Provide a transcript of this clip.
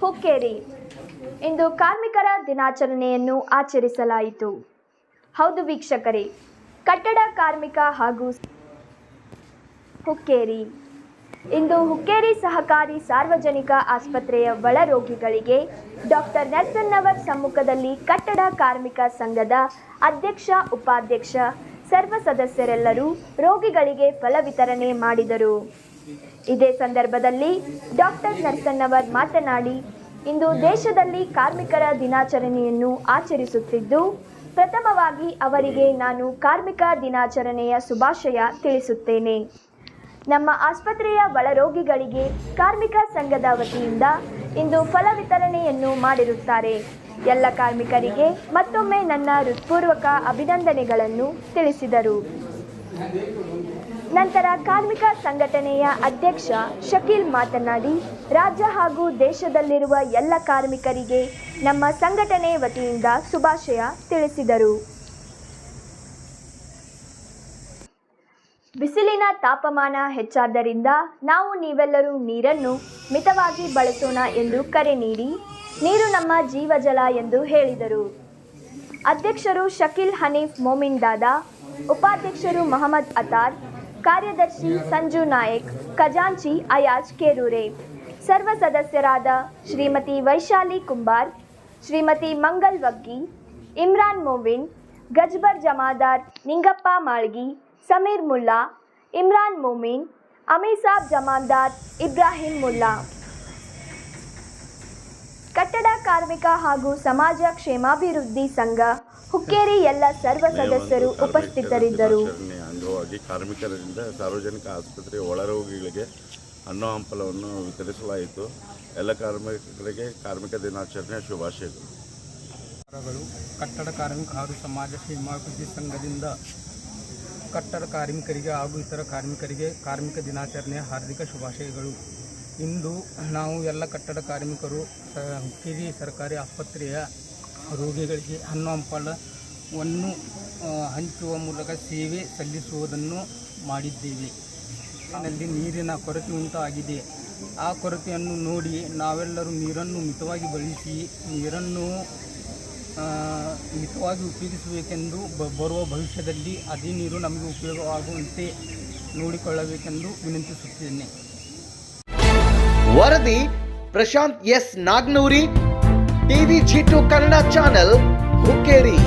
ಹುಕ್ಕೇರಿ. ಇಂದು ಕಾರ್ಮಿಕರ ದಿನಾಚರಣೆಯನ್ನು ಆಚರಿಸಲಾಯಿತು. ಹೌದು ವೀಕ್ಷಕರೇ, ಕಟ್ಟಡ ಕಾರ್ಮಿಕ ಹಾಗೂ ಹುಕ್ಕೇರಿ. ಇಂದು ಹುಕ್ಕೇರಿ ಸಹಕಾರಿ ಸಾರ್ವಜನಿಕ ಆಸ್ಪತ್ರೆಯ ಒಳರೋಗಿಗಳಿಗೆ ಡಾಕ್ಟರ್ ನರ್ಸನ್ನವರ್ ಸಮ್ಮುಖದಲ್ಲಿ ಕಟ್ಟಡ ಕಾರ್ಮಿಕ ಸಂಘದ ಅಧ್ಯಕ್ಷ, ಉಪಾಧ್ಯಕ್ಷ, ಸರ್ವ ಸದಸ್ಯರೆಲ್ಲರೂ ರೋಗಿಗಳಿಗೆ ಫಲ ವಿತರಣೆ ಮಾಡಿದರು. ಇದೇ ಸಂದರ್ಭದಲ್ಲಿ ಡಾಕ್ಟರ್ ನರ್ಸನ್ನವರ್ ಮಾತನಾಡಿ, ಇಂದು ದೇಶದಲ್ಲಿ ಕಾರ್ಮಿಕರ ದಿನಾಚರಣೆಯನ್ನು ಆಚರಿಸುತ್ತಿದ್ದು, ಪ್ರಥಮವಾಗಿ ಅವರಿಗೆ ನಾನು ಕಾರ್ಮಿಕ ದಿನಾಚರಣೆಯ ಶುಭಾಶಯ ತಿಳಿಸುತ್ತೇನೆ. ನಮ್ಮ ಆಸ್ಪತ್ರೆಯ ಒಳರೋಗಿಗಳಿಗೆ ಕಾರ್ಮಿಕ ಸಂಘದ ವತಿಯಿಂದ ಇಂದು ಫಲ ವಿತರಣೆಯನ್ನು ಮಾಡಿರುತ್ತಾರೆ. ಎಲ್ಲ ಕಾರ್ಮಿಕರಿಗೆ ಮತ್ತೊಮ್ಮೆ ನನ್ನ ಹೃತ್ಪೂರ್ವಕ ಅಭಿನಂದನೆಗಳನ್ನು ತಿಳಿಸಿದರು. ನಂತರ ಕಾರ್ಮಿಕ ಸಂಘಟನೆಯ ಅಧ್ಯಕ್ಷ ಶಕೀಲ್ ಮಾತನಾಡಿ, ರಾಜ್ಯ ಹಾಗೂ ದೇಶದಲ್ಲಿರುವ ಎಲ್ಲ ಕಾರ್ಮಿಕರಿಗೆ ನಮ್ಮ ಸಂಘಟನೆ ವತಿಯಿಂದ ಶುಭಾಶಯ ತಿಳಿಸಿದರು. ಬಿಸಿಲಿನ ತಾಪಮಾನ ಹೆಚ್ಚಾದ್ದರಿಂದ ನಾವು ನೀವೆಲ್ಲರೂ ನೀರನ್ನು ಮಿತವಾಗಿ ಬಳಸೋಣ ಎಂದು ಕರೆ ನೀಡಿ, ನೀರು ನಮ್ಮ ಜೀವಜಲ ಎಂದು ಹೇಳಿದರು. ಅಧ್ಯಕ್ಷರು ಶಕೀಲ್ ಹನೀಫ್ ಮೊಮಿನ್ ದಾದಾ, ಉಪಾಧ್ಯಕ್ಷರು ಮಹಮ್ಮದ್ ಅತಾರ್ ಕಾರ್ಯದರ್ಶಿ ಸಂಜು ನಾಯಕ್ ಖಜಾಂಚಿ ಅಯಾಜ್ ಕೇರೂರೆ. ಸರ್ವ ಸದಸ್ಯರಾದ ಶ್ರೀಮತಿ ವೈಶಾಲಿ ಕುಂಬಾರ್ ಶ್ರೀಮತಿ ಮಂಗಲ್ ವಗ್ಗಿ ಇಮ್ರಾನ್ ಮೋವಿನ್ ಗಜ್ಬರ್ ಜಮಾದಾರ್ ನಿಂಗಪ್ಪ ಮಾಳ್ಗಿ ಸಮೀರ್ ಮುಲ್ಲಾ ಇಮ್ರಾನ್ ಮೋಮಿನ್ ಅಮೀಸಾಬ್ ಜಮಾದಾರ್ ಇಬ್ರಾಹಿಂ ಮುಲ್ಲಾ. ಕಟ್ಟಡ ಕಾರ್ಮಿಕ ಹಾಗೂ ಸಮಾಜ ಕ್ಷೇಮಾಭಿವೃದ್ಧಿ ಸಂಘ ಹುಕ್ಕೇರಿ ಎಲ್ಲ ಸರ್ವ ಸದಸ್ಯರು ಉಪಸ್ಥಿತರಿದ್ದರು. ಅಂಗವಾಗಿ ಕಾರ್ಮಿಕರಿಂದ ಸಾರ್ವಜನಿಕ ಆಸ್ಪತ್ರೆಯ ಒಳರೋಗಿಗಳಿಗೆ ಅನ್ನ ಹಂಪಲವನ್ನು ವಿತರಿಸಲಾಯಿತು. ಎಲ್ಲ ಕಾರ್ಮಿಕರಿಗೆ ಕಾರ್ಮಿಕ ದಿನಾಚರಣೆಯ ಶುಭಾಶಯಗಳು. ಕಟ್ಟಡ ಕಾರ್ಮಿಕ ಹಾಗೂ ಸಮಾಜ ಕ್ಷೇಮಾಭಿವೃದ್ಧಿ ಸಂಘದಿಂದ ಕಟ್ಟಡ ಕಾರ್ಮಿಕರಿಗೆ ಹಾಗೂ ಇತರ ಕಾರ್ಮಿಕರಿಗೆ ಕಾರ್ಮಿಕ ದಿನಾಚರಣೆಯ ಹಾರ್ದಿಕ ಶುಭಾಶಯಗಳು. ಇಂದು ನಾವು ಎಲ್ಲ ಕಟ್ಟಡ ಕಾರ್ಮಿಕರು ಹುಕ್ಕೇರಿ ಸರ್ಕಾರಿ ಆಸ್ಪತ್ರೆಯ ರೋಗಿಗಳಿಗೆ ಹಣ್ಣು ಹಂಪಲವನ್ನು ಹಂಚುವ ಮೂಲಕ ಸೇವೆ ಸಲ್ಲಿಸುವುದನ್ನು ಮಾಡಿದ್ದೇವೆ. ಅಲ್ಲಿ ನೀರಿನ ಕೊರತೆ ಉಂಟಾಗಿದೆ. ಆ ಕೊರತೆಯನ್ನು ನೋಡಿ ನಾವೆಲ್ಲರೂ ನೀರನ್ನು ಮಿತವಾಗಿ ಬಳಸಿ, ನೀರನ್ನು ಮಿತವಾಗಿ ಉಪಯೋಗಿಸಬೇಕೆಂದು ಬರುವ ಭವಿಷ್ಯದಲ್ಲಿ ಅದೇ ನೀರು ನಮಗೆ ಉಪಯೋಗವಾಗುವಂತೆ ನೋಡಿಕೊಳ್ಳಬೇಕೆಂದು ವಿನಂತಿಸುತ್ತೇನೆ. ವರದಿ, Prashant S Nagnoori, TV two Kannada channel, Hukkeri.